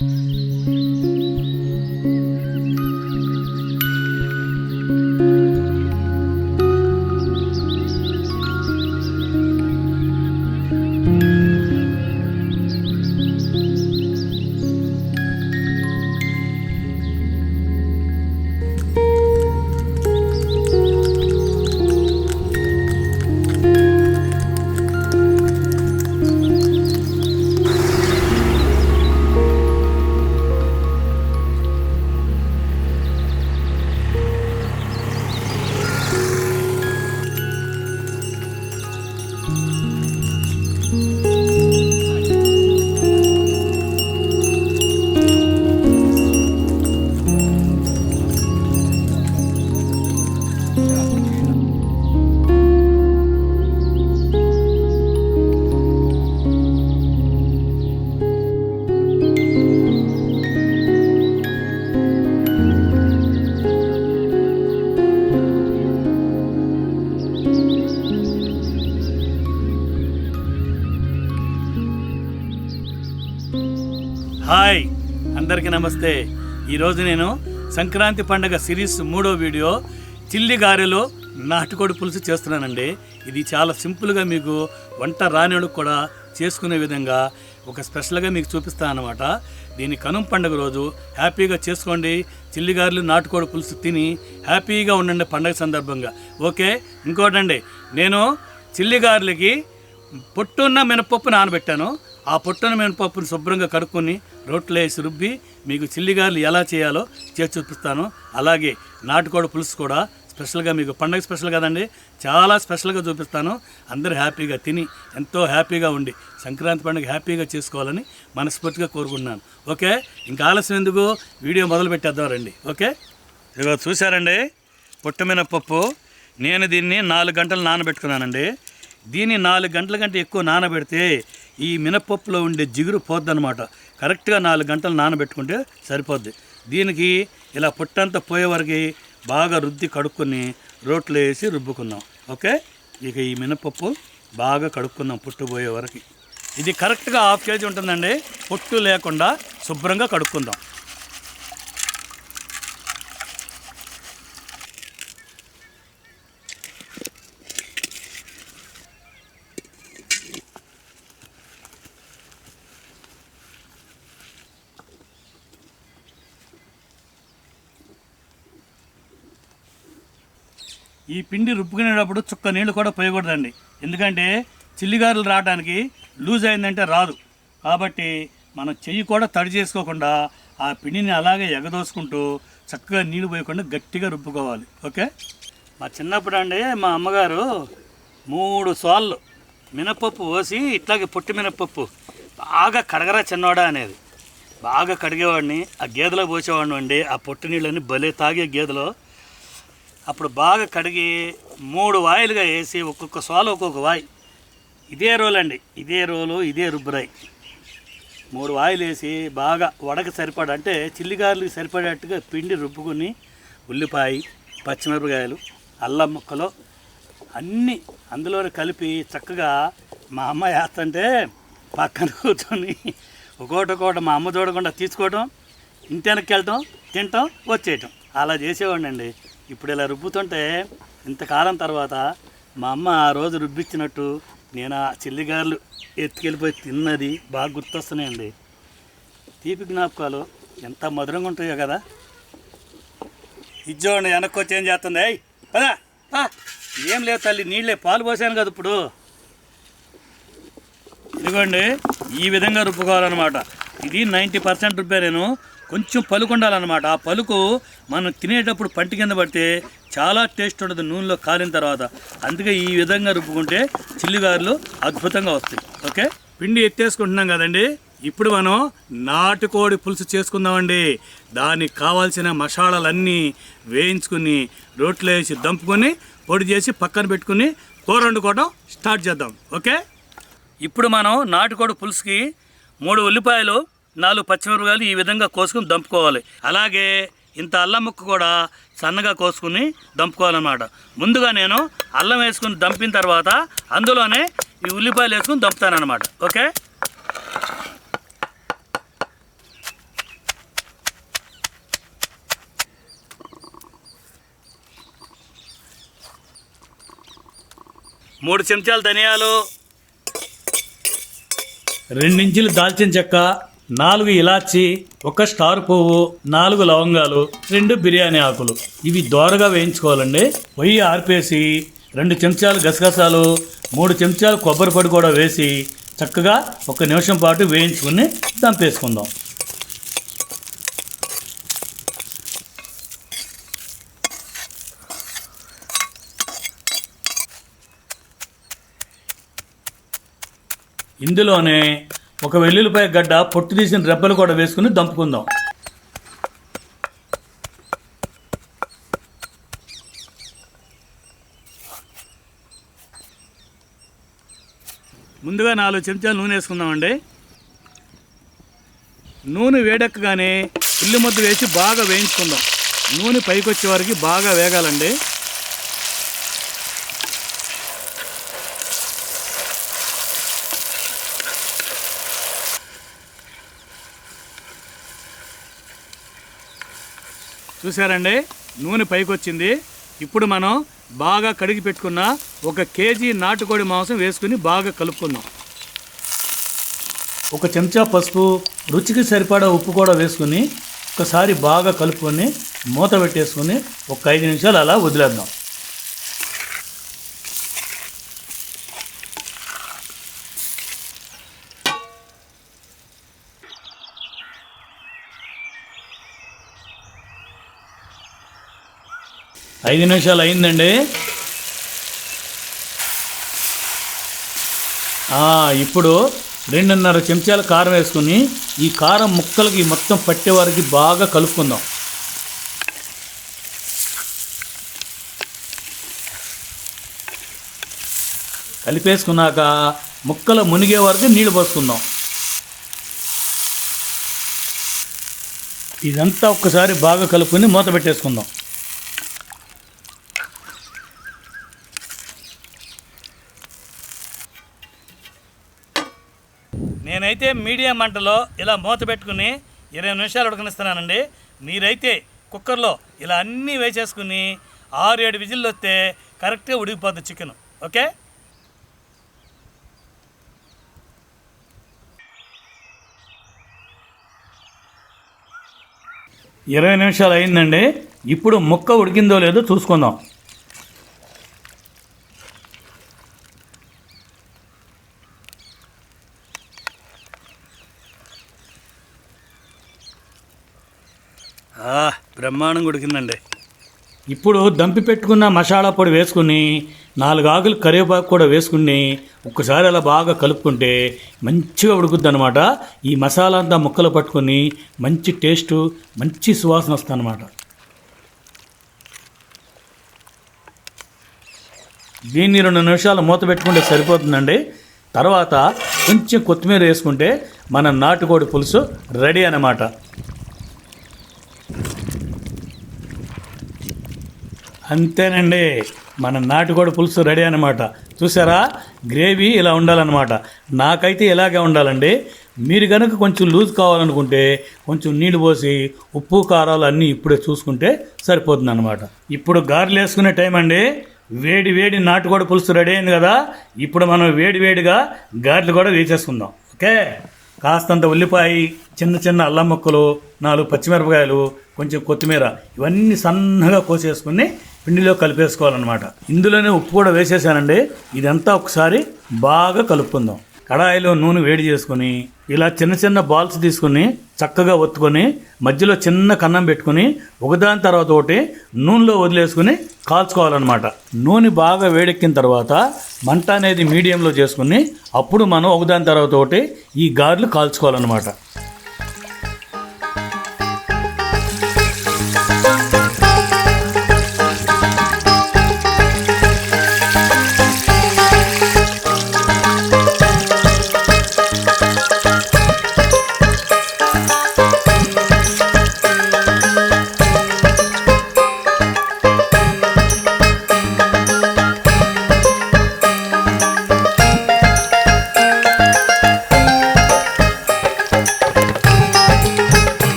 Música నమస్తే. ఈరోజు నేను సంక్రాంతి పండగ సిరీస్ మూడో వీడియో చిల్లి గారెలో నాటుకోడి పులుసు చేస్తున్నానండి. ఇది చాలా సింపుల్గా మీకు వంట రానివాళ్ళకు కూడా చేసుకునే విధంగా ఒక స్పెషల్గా మీకు చూపిస్తాను అనమాట దీని కనుమ పండుగ రోజు హ్యాపీగా చేసుకోండి. చిల్లిగారులు నాటుకోడి పులుసు తిని హ్యాపీగా ఉండండి పండగ సందర్భంగా. ఓకే? ఇంకోటండి. నేను చిల్లి గారెలకి పొట్టున్న మినపప్పు నానబెట్టాను. ఆ పొట్టున్న మినపప్పుని శుభ్రంగా కడుక్కొని రోట్లో వేసి రుబ్బి మీకు చిల్లిగారులు ఎలా చేయాలో చేసి చూపిస్తాను. అలాగే నాటుకోడి పులుసు కూడా స్పెషల్గా మీకు పండగ స్పెషల్ కదండి చాలా స్పెషల్గా చూపిస్తాను. అందరూ హ్యాపీగా తిని ఎంతో హ్యాపీగా ఉండి సంక్రాంతి పండుగ హ్యాపీగా చేసుకోవాలని మనస్ఫూర్తిగా కోరుకుంటున్నాను. ఓకే? ఇంకా ఆలస్యం ఎందుకు? వీడియో మొదలు పెట్టేద్దాం రండి. ఓకే? ఇదిగో చూసారండి పొట్టు మినపప్పు. నేను దీన్ని నాలుగు గంటలు నానబెట్టుకున్నానండి. దీన్ని నాలుగు గంటల కంటే ఎక్కువ నానబెడితే ఈ మినపప్పులో ఉండే జిగురు పోద్దనమాట కరెక్ట్గా నాలుగు గంటలు నానబెట్టుకుంటే సరిపోద్ది. దీనికి ఇలా పొట్టంతా పోయే వరకు బాగా రుద్ది కడుక్కొని రోట్లో వేసి రుబ్బుకుందాం. ఓకే? ఇక ఈ మినపప్పు బాగా కడుక్కుందాం పుట్టు పోయే వరకు. ఇది కరెక్ట్గా హాఫ్ కేజీ ఉంటుందండి. పొట్టు లేకుండా శుభ్రంగా కడుక్కుందాం. ఈ పిండి రుబ్బుకునేటప్పుడు చుక్క నీళ్ళు కూడా పోయకూడదండి. ఎందుకంటే చిల్లిగారులు రావడానికి లూజ్ అయిందంటే రాదు. కాబట్టి మనం చెయ్యి కూడా తడి చేసుకోకుండా ఆ పిండిని అలాగే ఎగదోసుకుంటూ చక్కగా నీళ్ళు పోయకుండా గట్టిగా రుబ్బుకోవాలి. ఓకే? మా చిన్నప్పుడు అండి మా అమ్మగారు మూడు సార్లు మినపప్పు పోసి ఇట్లాగే పొట్టి మినపప్పు బాగా కడగరా చిన్నవాడా అనేది. బాగా కడిగేవాడిని ఆ గేదెలో పోసేవాడిని అండి. ఆ పొట్టి నీళ్ళని భలే తాగే గేదెలో అప్పుడు బాగా కడిగి మూడు వాయిలుగా వేసి ఒక్కొక్క సోల ఒక్కొక్క వాయి. ఇదే రోలు అండి. ఇదే రోలు ఇదే రుబ్బురాయి. మూడు వాయిలు వేసి బాగా వడక సరిపడ అంటే చిల్లిగారులకు సరిపడేట్టుగా పిండి రుబ్బుకుని ఉల్లిపాయ పచ్చిమిరపకాయలు అల్లం ముక్కలు అన్నీ అందులోనే కలిపి చక్కగా మా అమ్మ వేస్తుంటే పక్కన కూర్చొని ఒకటి ఒకటి మా అమ్మ చూడకుండా తీసుకోవటం ఇంటి వెనక్కి వెళ్ళటం తినటం వచ్చేయటం. అలా చేసేవాడిని అండి. ఇప్పుడు ఇలా రుబ్బుతుంటే ఇంతకాలం తర్వాత మా అమ్మ ఆ రోజు రుబ్బిచ్చినట్టు నేను ఆ చెల్లిగారులు ఎత్తుకెళ్ళిపోయి తిన్నది బాగా గుర్తొస్తున్నాయండి. తీపి జ్ఞాపకాలు ఎంత మధురంగా ఉంటాయో కదా. ఇజ్జోండి వెనక్కి వచ్చి ఏం చేస్తుంది? ఏయ్ పదా. ఏం లేదు తల్లి నీళ్ళే పాలు పోసాను కదా ఇప్పుడు. ఇదిగోండి ఈ విధంగా రుబ్బుకోవాలన్నమాట. ఇది నైంటీ పర్సెంట్ రుబ్బా నేను. కొంచెం పలుకు ఉండాలన్నమాట ఆ పలుకు మనం తినేటప్పుడు పంటి కింద పడితే చాలా టేస్ట్ ఉండదు నూనెలో కాలిన తర్వాత. అందుకే ఈ విధంగా రుబ్బుకుంటే చిల్లిగారులు అద్భుతంగా వస్తాయి. ఓకే? పిండి ఎత్తేసుకుంటున్నాం కదండి. ఇప్పుడు మనం నాటుకోడి పులుసు చేసుకుందామండి. దానికి కావాల్సిన మసాలాలన్నీ వేయించుకుని రోట్లో వేసి దంపుకొని పొడి చేసి పక్కన పెట్టుకుని కూర వండుకోవడం స్టార్ట్ చేద్దాం. ఓకే? ఇప్పుడు మనం నాటుకోడి పులుసుకి మూడు ఉల్లిపాయలు నాలుగు పచ్చిమిరపకాయలు ఈ విధంగా కోసుకుని దంపుకోవాలి. అలాగే ఇంత అల్లం ముక్క కూడా సన్నగా కోసుకుని దంపుకోవాలన్నమాట. ముందుగా నేను అల్లం వేసుకుని దంపిన తర్వాత అందులోనే ఈ ఉల్లిపాయలు వేసుకుని దంపుతానమాట ఓకే? మూడు చెంచాలు ధనియాలు రెండించులు దాల్చిన చెక్క నాలుగు ఇలాచి ఒక స్టార్ పువ్వు నాలుగు లవంగాలు రెండు బిర్యానీ ఆకులు. ఇవి దోరగా వేయించుకోవాలండి. పొయ్యి ఆర్పేసి రెండు చెంచాలు గసగసాలు మూడు చెంచాలు కొబ్బరి పొడి కూడా వేసి చక్కగా ఒక నిమిషం పాటు వేయించుకుని దంపేసుకుందాం. ఇందులోనే ఒక వెల్లుల్లిపాయ గడ్డ పొట్టు తీసిన రెబ్బలు కూడా వేసుకుని దంపుకుందాం. ముందుగా నాలుగు చెంచాలు నూనె వేసుకుందామండి. నూనె వేడెక్కగానే ఉల్లి ముద్ద వేసి బాగా వేయించుకుందాం. నూనె పైకి వచ్చే వరకు బాగా వేగాలండి. చూసారండి నూనె పైకి వచ్చింది ఇప్పుడు మనం బాగా కడిగి పెట్టుకున్న ఒక కేజీ నాటుకోడి మాంసం వేసుకుని బాగా కలుపుకుందాం. ఒక చెంచా పసుపు రుచికి సరిపడా ఉప్పు కూడా వేసుకుని ఒకసారి బాగా కలుపుకొని మూత పెట్టేసుకుని ఒక ఐదు నిమిషాలు అలా వదిలేద్దాం. ఐదు నిమిషాలు అయిందండి. ఇప్పుడు రెండున్నర చెంచాల కారం వేసుకుని ఈ కారం ముక్కలకి మొత్తం పట్టే వరకు బాగా కలుపుకుందాం. కలిపేసుకున్నాక ముక్కలు మునిగే వరకు నీళ్ళు పోసుకుందాం. ఇదంతా ఒక్కసారి బాగా కలుపుకొని మూత పెట్టేసుకుందాం. మీడియం మంటలో ఇలా మూత పెట్టుకుని ఇరవై నిమిషాలు ఉడకనిస్తున్నానండి. మీరైతే కుక్కర్లో ఇలా అన్నీ వేసేసుకుని ఆరు ఏడు విజిల్లు వస్తే కరెక్ట్గా ఉడికిపోద్ది చికెన్. ఓకే? ఇరవై నిమిషాలు అయిందండి. ఇప్పుడు ముక్క ఉడికిందో లేదో చూసుకుందాం ఆ, బ్రహ్మాండంగా ఉడికిందండి ఇప్పుడు దంపి పెట్టుకున్న మసాలా పొడి వేసుకుని నాలుగు ఆకులు కరివేపాకు కూడా వేసుకుని ఒక్కసారి అలా బాగా కలుపుకుంటే మంచిగా ఉడుకుద్ది అనమాట ఈ మసాలా అంతా ముక్కలు పట్టుకొని మంచి టేస్టు మంచి సువాసన వస్తుంది అనమాట దీన్ని రెండు నిమిషాలు మూత పెట్టుకుంటే సరిపోతుందండి. తర్వాత కొంచెం కొత్తిమీర వేసుకుంటే మన నాటుకోడి పులుసు రెడీ అన్నమాట. అంతేనండి. మన నాటుకోడి పులుసు రెడీ అనమాట చూసారా? గ్రేవీ ఇలా ఉండాలన్నమాట. నాకైతే ఇలాగే ఉండాలండి. మీరు కనుక కొంచెం లూజ్ కావాలనుకుంటే కొంచెం నీళ్ళు పోసి ఉప్పు కారాలు అన్నీ ఇప్పుడే చూసుకుంటే సరిపోతుంది అనమాట ఇప్పుడు గారెలు వేసుకునే టైం అండి. వేడి వేడి నాటుకోడి పులుసు రెడీ అయింది కదా. ఇప్పుడు మనం వేడి వేడిగా గారెలు కూడా వేసేసుకుందాం. ఓకే? కాస్తంత ఉల్లిపాయ చిన్న చిన్న అల్లం ముక్కలు నాలుగు పచ్చిమిరపకాయలు కొంచెం కొత్తిమీర ఇవన్నీ సన్నగా కోసేసుకుని పిండిలో కలిపేసుకోవాలన్నమాట. ఇందులోనే ఉప్పు కూడా వేసేసానండి. ఇదంతా ఒకసారి బాగా కలుపుకుందాం. కడాయిలో నూనె వేడి చేసుకుని ఇలా చిన్న చిన్న బాల్స్ తీసుకుని చక్కగా ఒత్తుకొని మధ్యలో చిన్న కన్నం పెట్టుకుని ఒకదాని తర్వాత ఒకటి నూనెలో వదిలేసుకుని కాల్చుకోవాలన్నమాట. నూనె బాగా వేడెక్కిన తర్వాత మంట అనేది మీడియంలో చేసుకుని అప్పుడు మనం ఒకదాని తర్వాత ఒకటి ఈ గారెలు కాల్చుకోవాలన్నమాట.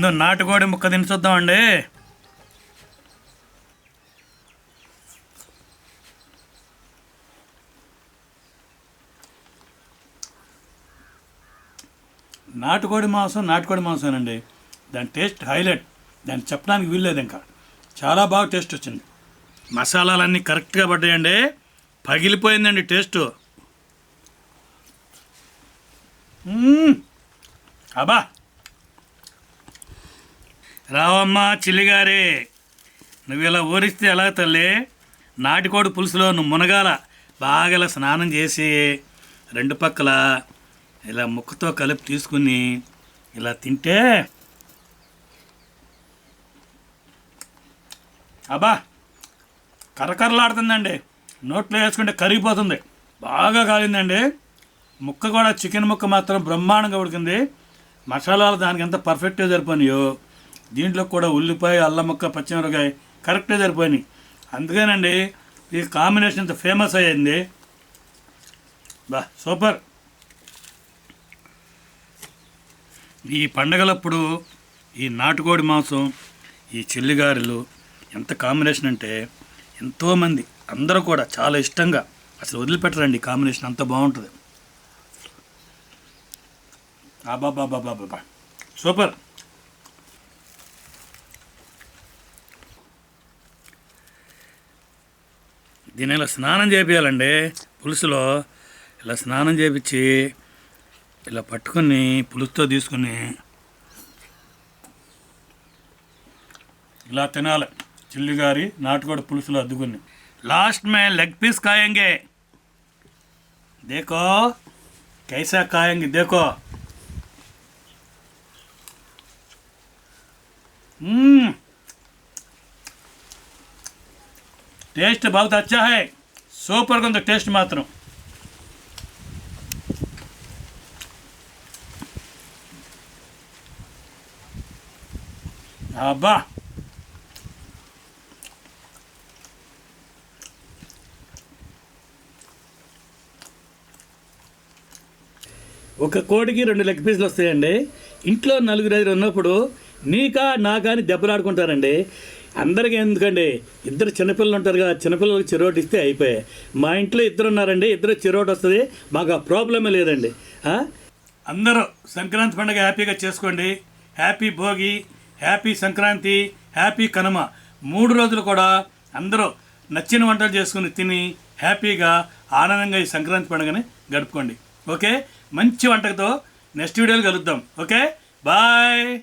ముందు నాటుకోడి ముక్క తిని చూద్దామండి నాటుకోడి మాంసం నాటుకోడి మాంసం అండి దాని టేస్ట్ హైలైట్. దాన్ని చెప్పడానికి వీల్లేదు ఇంకా. చాలా బాగా టేస్ట్ వచ్చింది. మసాలాలన్నీ కరెక్ట్గా పడ్డాయండి. పగిలిపోయిందండి టేస్ట్. అబ్బా! రావమ్మా చిల్లిగారే. నువ్వు ఇలా ఊరిస్తే ఎలా తల్లి? నాటికోడి పులుసులో నువ్వు మునగాల. బాగా ఇలా స్నానం చేసి రెండు పక్కల ఇలా ముక్కతో కలిపి తీసుకుని ఇలా తింటే అబ్బా కరకరలాడుతుందండి. నోట్లో వేసుకుంటే కరిగిపోతుంది. బాగా కాలిందండి. ముక్క కూడా చికెన్ ముక్క మాత్రం బ్రహ్మాండంగా ఉడికింది. మసాలాలు దానికి ఎంత పర్ఫెక్ట్గా సరిపోయినాయో. దీంట్లో కూడా ఉల్లిపాయ అల్లం ముక్క పచ్చిమిరకాయ కరెక్ట్గా సరిపోయినాయి. అందుకేనండి ఈ కాంబినేషన్ ఇంత ఫేమస్ అయ్యింది. బా సూపర్. ఈ పండగలప్పుడు ఈ నాటుకోడి మాంసం ఈ చెల్లిగారెలు ఎంత కాంబినేషన్ అంటే ఎంతోమంది అందరూ కూడా చాలా ఇష్టంగా అసలు వదిలిపెట్టరండి ఈ కాంబినేషన్ అంత బాగుంటుంది. అబాబాబాబాబా సూపర్. దీని ఇలా స్నానం చేపించాలండి పులుసులో ఇలా స్నానం చేపించి ఇలా పట్టుకొని పులుసుతో తీసుకుని ఇలా తినాలి. చిల్లి గారి నాటుకోడి పులుసులో అద్దుకుని. లాస్ట్ మే లెగ్ పీస్ కాయంగే. దేకో కైసా కాయంగి దేకో. Mmm. టేస్ట్ बहुत अच्छा है సూపర్గా ఉంది టేస్ట్ మాత్రం అబ్బా ఒక కోడికి రెండు లెగ్ పీసులు వస్తాయండి ఇంట్లో నలుగురు ఐదు ఉన్నప్పుడు నీకా నాకా అని దెబ్బలాడుకుంటారండి అందరికీ ఎందుకండి? ఇద్దరు చిన్నపిల్లలు ఉంటారు కదా చిన్నపిల్లలకి చిరోటి ఇస్తే అయిపోయాయి. మా ఇంట్లో ఇద్దరు ఉన్నారండి ఇద్దరు చిరోటి వస్తుంది మాకు ఆ ప్రాబ్లమే లేదండి. అందరూ సంక్రాంతి పండుగ హ్యాపీగా చేసుకోండి. Happy Bhogi happy Sankranti happy Kanuma. మూడు రోజులు కూడా అందరూ నచ్చిన వంటలు చేసుకుని తిని హ్యాపీగా ఆనందంగా ఈ సంక్రాంతి పండుగని గడుపుకోండి. ఓకే? మంచి వంటకతో నెక్స్ట్ వీడియోలు కలుద్దాం. ఓకే? బాయ్!